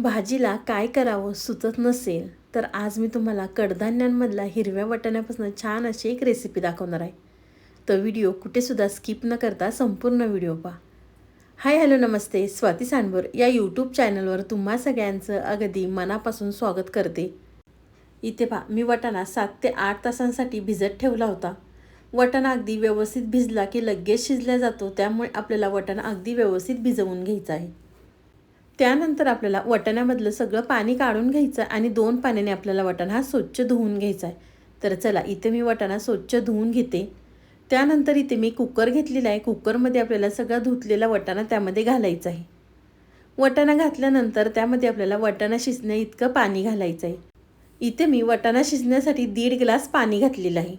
भाजीला काय करावं सुचत नसेल तर आज मी तुम्हाला कडधान्यांमधला हिरव्या वाटाण्यापासून छान अशी एक रेसिपी दाखवणार आहे. तर व्हिडिओ कुठेसुद्धा स्किप न करता संपूर्ण व्हिडिओ पहा. हाय हॅलो नमस्ते. स्वाती सांडवर या यूट्यूब चॅनलवर तुम्हा सगळ्यांचं अगदी मनापासून स्वागत करते. इथे पहा मी वाटाणा सात ते आठ तासांसाठी भिजत ठेवला होता. वाटाणा अगदी व्यवस्थित भिजला की लगेच शिजला जातो त्यामुळे आपल्याला वाटाणा अगदी व्यवस्थित भिजवून घ्यायचा आहे. त्यानंतर आपल्याला वाटाण्यामधलं सगळं पाणी काढून घ्यायचं आहे आणि दोन पाण्याने आपल्याला वाटाणा हा स्वच्छ धुवून घ्यायचा आहे. तर चला इथे मी वाटाणा स्वच्छ धुवून घेते. त्यानंतर इथे मी कुकर घेतलेला आहे. कुकरमध्ये आपल्याला सगळा धुतलेला वाटाणा त्यामध्ये घालायचा आहे. वाटाणा घातल्यानंतर त्यामध्ये आपल्याला वाटाणा शिजण्या इतकं पाणी घालायचं आहे. इथे मी वाटाणा शिजण्यासाठी दीड ग्लास पाणी घातलेलं आहे.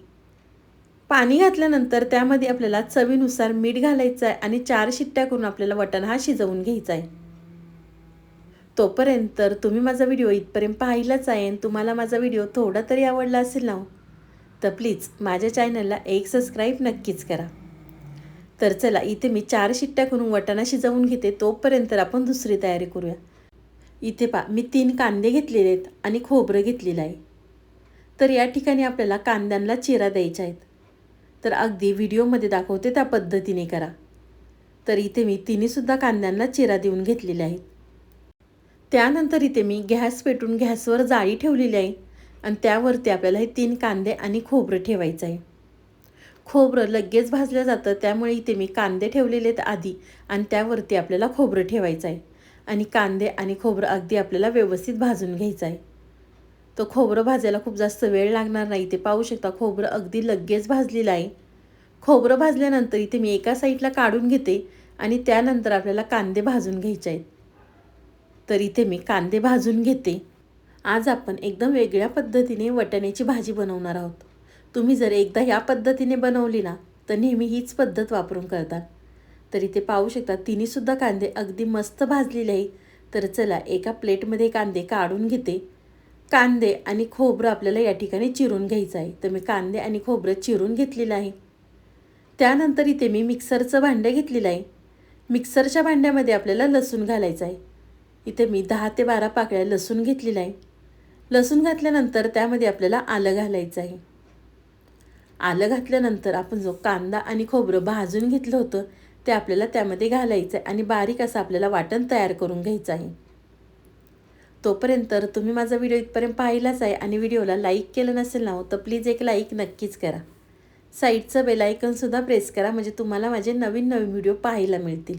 पाणी घातल्यानंतर त्यामध्ये आपल्याला चवीनुसार मीठ घालायचं आहे आणि चार शिट्ट्या करून आपल्याला वाटाणा हा शिजवून घ्यायचा आहे. तोपर्यंत तर तुम्ही माझा व्हिडिओ इथपर्यंत पाहिलाच आहे आणि तुम्हाला माझा व्हिडिओ थोडा तरी आवडला असेल ना हो, तर प्लीज माझ्या चॅनलला एक सबस्क्राईब नक्कीच करा. तर चला इथे मी चार शिट्ट्या करून वाटाणा शिजवून घेते तोपर्यंत आपण दुसरी तयारी करूया. इथे पा मी तीन कांदे घेतलेले आहेत आणि खोबरं घेतलेलं आहे. तर या ठिकाणी आपल्याला कांद्यांना चिरा द्यायच्या आहेत. तर अगदी व्हिडिओमध्ये दाखवते त्या पद्धतीने करा. तर इथे मी तिन्हीसुद्धा कांद्यांना चिरा देऊन घेतलेल्या आहेत. त्यानंतर इथे मी गॅस पेटून गॅसवर जाळी ठेवलेली आहे आणि त्यावरती आपल्याला हे तीन कांदे आणि खोबरं ठेवायचं आहे. खोबरं लगेच भाजलं जातं त्यामुळे इथे मी कांदे ठेवलेले आहेत आधी आणि त्यावरती आपल्याला खोबरं ठेवायचं आहे. आणि कांदे आणि खोबरं अगदी आपल्याला व्यवस्थित भाजून घ्यायचं आहे. तो खोबरं भाजायला खूप जास्त वेळ लागणार नाही इथे पाहू शकता खोबरं अगदी लगेच भाजलेलं आहे. खोबरं भाजल्यानंतर इथे मी एका साईडला काढून घेते आणि त्यानंतर आपल्याला कांदे भाजून घ्यायचे आहेत. तर इथे मी कांदे भाजून घेते. आज आपण एकदम वेगळ्या पद्धतीने वटाण्याची भाजी बनवणार आहोत. तुम्ही जर एकदा ह्या पद्धतीने बनवली ना तर नेहमी हीच पद्धत वापरून करता. तर इथे पाहू शकता तिन्हीसुद्धा कांदे अगदी मस्त भाजलेले आहे तर चला एका प्लेटमध्ये कांदे काढून घेते. कांदे आणि खोबरं आपल्याला या ठिकाणी चिरून घ्यायचं आहे. तर मी कांदे आणि खोबरं चिरून घेतलेलं आहे. त्यानंतर इथे मी मिक्सरचं भांडं घेतलेलं आहे. मिक्सरच्या भांड्यामध्ये आपल्याला लसूण घालायचं आहे. इथे मी दहा ते बारा पाकळ्या लसूण घेतलेला आहे. लसूण घातल्यानंतर त्यामध्ये आपल्याला आलं घालायचं आहे. आलं घातल्यानंतर आपण जो कांदा आणि खोबरं भाजून घेतलं होतं ते आपल्याला त्यामध्ये घालायचं आहे आणि बारीक असं आपल्याला वाटण तयार करून घ्यायचं आहे. तोपर्यंत तुम्ही माझा व्हिडिओ इथपर्यंत पाहिलाच आहे आणि व्हिडिओला लाईक केलं नसेल ना हो तर प्लीज एक लाईक नक्कीच करा. साईडचं बेलायकनसुद्धा प्रेस करा म्हणजे तुम्हाला माझे नवीन नवीन व्हिडिओ पाहायला मिळतील.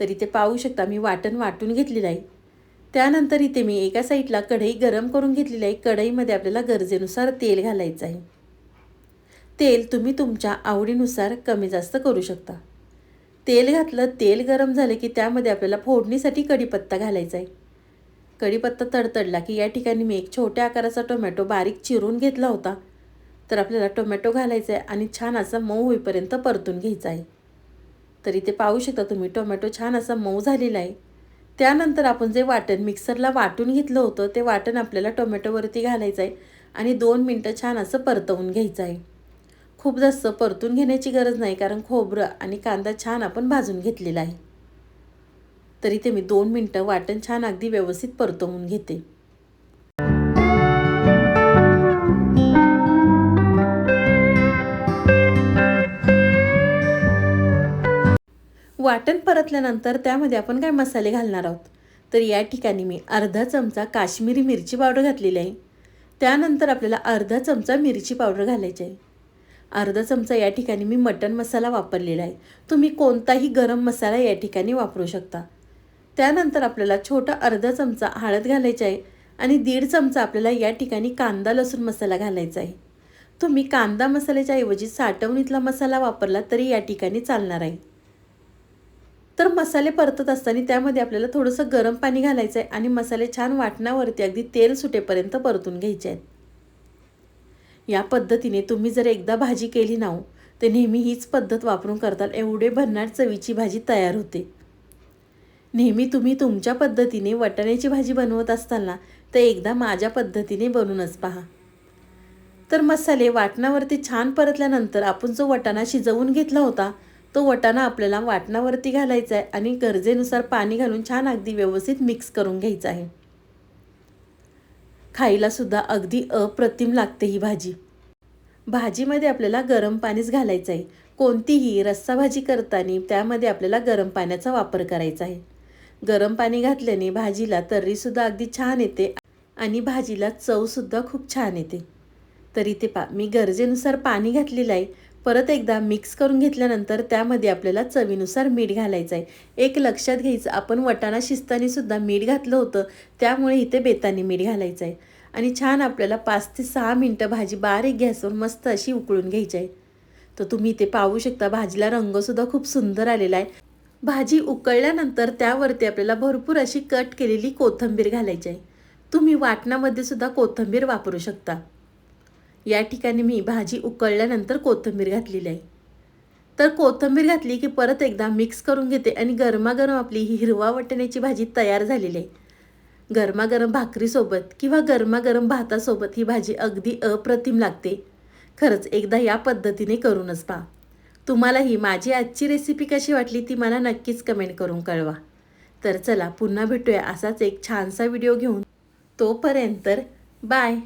तर इथे पाहू शकता मी वाटण वाटून घेतलेलं आहे. त्यानंतर इथे मी एका साईडला कढई गरम करून घेतलेली आहे. कढईमध्ये आपल्याला गरजेनुसार तेल घालायचं आहे. तेल तुम्ही तुमच्या आवडीनुसार कमी जास्त करू शकता. तेल घातलं तेल गरम झालं की त्यामध्ये आपल्याला फोडणीसाठी कढीपत्ता घालायचा आहे. कढीपत्ता तडतडला की या ठिकाणी मी एक छोट्या आकाराचा टोमॅटो बारीक चिरून घेतला होता. तर आपल्याला टोमॅटो घालायचा आहे आणि छान असा मऊ होईपर्यंत परतून घ्यायचा आहे. तर इथे पाहू शकता तुम्ही टोमॅटो छान असा मऊ झालेला आहे. त्यानंतर आपण जे वाटण मिक्सरला वाटून घेतलं होतं ते वाटण आपल्याला टोमॅटोवरती घालायचं आहे आणि दोन मिनटं छान असं परतवून घ्यायचं आहे. खूप जास्त परतून घेण्याची गरज नाही कारण खोबरं आणि कांदा छान आपण भाजून घेतलेला आहे. तर इथे मी दोन मिनटं वाटण छान अगदी व्यवस्थित परतवून घेते. वाटण परतल्यानंतर त्यामध्ये आपण काय मसाले घालणार आहोत? तर या ठिकाणी मी अर्धा चमचा काश्मीरी मिरची पावडर घातलेली आहे. त्यानंतर आपल्याला अर्धा चमचा मिरची पावडर घालायची आहे. अर्धा चमचा या ठिकाणी मी मटन मसाला वापरलेला आहे. तुम्ही कोणताही गरम मसाला या ठिकाणी वापरू शकता. त्यानंतर आपल्याला छोटा अर्धा चमचा हळद घालायचा आहे आणि दीड चमचा आपल्याला या ठिकाणी कांदा लसूण मसाला घालायचा आहे. तुम्ही कांदा मसाल्याच्या ऐवजी साठवणीतला मसाला वापरला तरी या ठिकाणी चालणार आहे. तर मसाले परतत असताना त्यामध्ये आपल्याला थोडंसं गरम पाणी घालायचं आहे आणि मसाले छान वाटण्यावरती अगदी तेल सुटेपर्यंत परतून घ्यायचे आहेत. या पद्धतीने तुम्ही जर एकदा भाजी केली ना हो, तर नेहमी हीच पद्धत वापरून करताल. एवढे भन्नाट चवीची भाजी तयार होते. नेहमी तुम्ही तुमच्या पद्धतीने वटाण्याची भाजी बनवत असताना तर एकदा माझ्या पद्धतीने बनवूनच पहा. तर मसाले वाटणावरती छान परतल्यानंतर आपण जो वटाणा शिजवून घेतला होता तो वटाणा आपल्याला वाटणावरती घालायचा आहे आणि गरजेनुसार पाणी घालून छान अगदी व्यवस्थित मिक्स करून घ्यायचं आहे. खायलासुद्धा अगदी अप्रतिम लागते ही भाजी. भाजीमध्ये आपल्याला गरम पाणीच घालायचं आहे. कोणतीही रस्सा भाजी करताना त्यामध्ये आपल्याला गरम पाण्याचा वापर करायचा आहे. गरम पाणी घातल्याने भाजीला तर्रीसुद्धा अगदी छान येते आणि भाजीला चवसुद्धा खूप छान येते. तरी ते पा मी गरजेनुसार पाणी घातलेलं आहे परत एकदा मिक्स करून घेतल्यानंतर त्यामध्ये आपल्याला चवीनुसार मीठ घालायचं आहे एक लक्षात घ्यायचं आपण वटाणा शिजतानीसुद्धा मीठ घातलं होतं त्यामुळे इथे बेतानी मीठ घालायचं आहे आणि छान आपल्याला पाच ते सहा मिनटं भाजी बारीक गॅसवर मस्त अशी उकळून घ्यायची आहे तर तुम्ही इथे पाहू शकता भाजीला रंगसुद्धा खूप सुंदर आलेला आहे. भाजी उकळल्यानंतर त्यावरती आपल्याला भरपूर अशी कट केलेली कोथिंबीर घालायची आहे तुम्ही वाटणामध्ये सुद्धा कोथिंबीर वापरू शकता. या ठिकाणी मी भाजी उकळल्यानंतर कोथिंबीर घातलेली आहे. तर कोथिंबीर घातली की परत एकदा मिक्स करून घेते आणि गरमागरम आपली ही हिरवा वाटण्याची भाजी तयार झालेली आहे. गरमागरम भाकरीसोबत किंवा गरमागरम भातासोबत ही भाजी अगदी अप्रतिम लागते. खरंच एकदा या पद्धतीने करूनच पहा. तुम्हाला ही माझी आजची रेसिपी कशी वाटली ती मला नक्कीच कमेंट करून कळवा. तर चला पुन्हा भेटूया असाच एक छानसा व्हिडिओ घेऊन. तोपर्यंत बाय